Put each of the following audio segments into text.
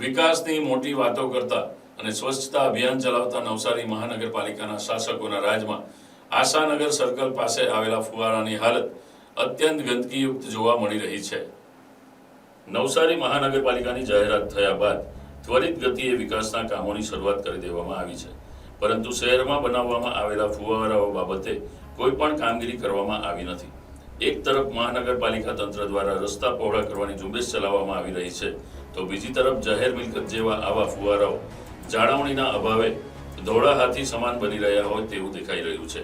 વિકાસની મોટી વાતો કરતા અને સ્વચ્છતા અભિયાન ચલાવતા નવસારી મહાનગરપાલિકાના શાસકોના રાજમાં આશાનગર સર્કલ પાસે આવેલા ફુવારાની હાલત અત્યંત ગંદકીયુક્ત જોવા મળી રહી છે. નવસારી મહાનગરપાલિકાની જાહેરાત થયા બાદ ત્વરિત ગતિએ વિકાસના કામોની શરૂઆત કરી દેવામાં આવી છે. પરંતુ શહેરમાં બનાવવામાં આવેલા ફુવારાઓ બાબતે કોઈ પણ કામગીરી કરવામાં આવી નથી. એક તરફ મહાનગરપાલિકા તંત્ર દ્વારા રસ્તા પહોળા કરવાની ઝુંબેશ ચલાવવામાં આવી રહી છે, તો બીજી તરફ જાહેર મિલકત જેવા આવા ફુવારાઓ જાળવણીના અભાવે ધોળા હાથી સમાન બની રહ્યા હોય તેવું દેખાઈ રહ્યું છે.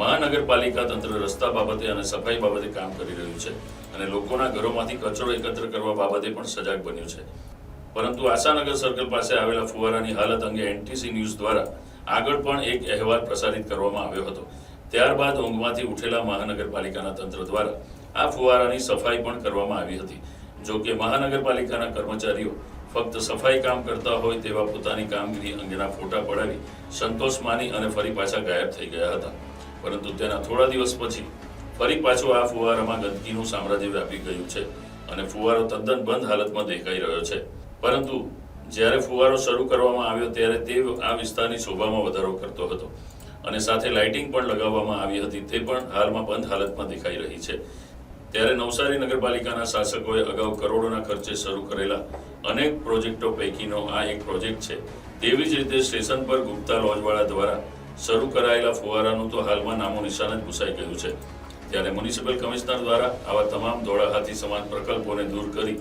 મહાનગરપાલિકા તંત્ર રસ્તા બાબતે અને સફાઈ બાબતે કામ કરી રહ્યું છે અને લોકોના ઘરોમાંથી કચરો એકત્ર કરવા બાબતે પણ સજાગ બન્યું છે. પરંતુ આશાનગર સર્કલ પાસે આવેલા ફુવારાની હાલત અંગે એનટીસી ન્યૂઝ દ્વારા આગળ પણ એક અહેવાલ પ્રસારિત કરવામાં આવ્યો હતો. ત્યારબાદ ઊંઘમાંથી ઉઠેલા મહાનગરપાલિકાના તંત્ર દ્વારા આ ફુવારાની સફાઈ પણ કરવામાં આવી હતી. જો કે મહાનગરપાલિકાના કર્મચારીઓ ફક્ત સફાઈ કામ કરતા હોય તેવા પોતાની કામગીરી અંગેના ફોટા પડાવી સંતોષ માની અને ફરી પાછા ગાયબ થઈ ગયા હતા. પરંતુ તેના થોડા દિવસ પછી ફરી પાછો આ ફુવારામાં ગંદકીનું સામ્રાજ્ય વ્યાપી ગયું છે અને ફુવારો તદ્દન બંધ હાલતમાં દેખાઈ રહ્યો છે. પરંતુ જ્યારે ફુવારો શરૂ કરવામાં આવ્યો ત્યારે તે આ વિસ્તારની શોભામાં વધારો કરતો હતો. અને સાથે લાઇટિંગ પણ લગાવવામાં આવી હતી. તે પણ હાલમાં બંધ હાલતમાં દેખાઈ રહી છે. ત્યારે નવસારી નગરપાલિકાના શાસકોએ અગાઉ કરોડોના ખર્ચે શરૂ કરેલા અનેક પ્રોજેક્ટો પૈકીનો આ એક પ્રોજેક્ટ છે. તેવી જ રીતે સ્ટેશન પર ગુપ્તા લોજવાળા દ્વારા શરૂ કરાયેલા ફુવારાનું તો હાલમાં નામો નિશાન જ ભૂસાઈ ગયું છે. ત્યારે મ્યુનિસિપલ કમિશનર દ્વારા આવા તમામ ધોળા હાથી સમાન પ્રકલ્પોને દૂર કરી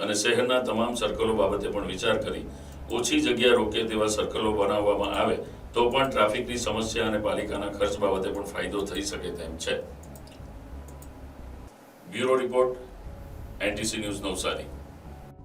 અને શહેરના તમામ સર્કલો બાબતે પણ વિચાર કરી ઓછી જગ્યા રોકે તેવા સર્કલો બનાવવામાં આવે, તો પણ ટ્રાફિકની સમસ્યા અને પાલિકાના ખર્ચ બાબતે પણ ફાયદો થઈ શકે તેમ છે. Bureau report, NTC news Navsari.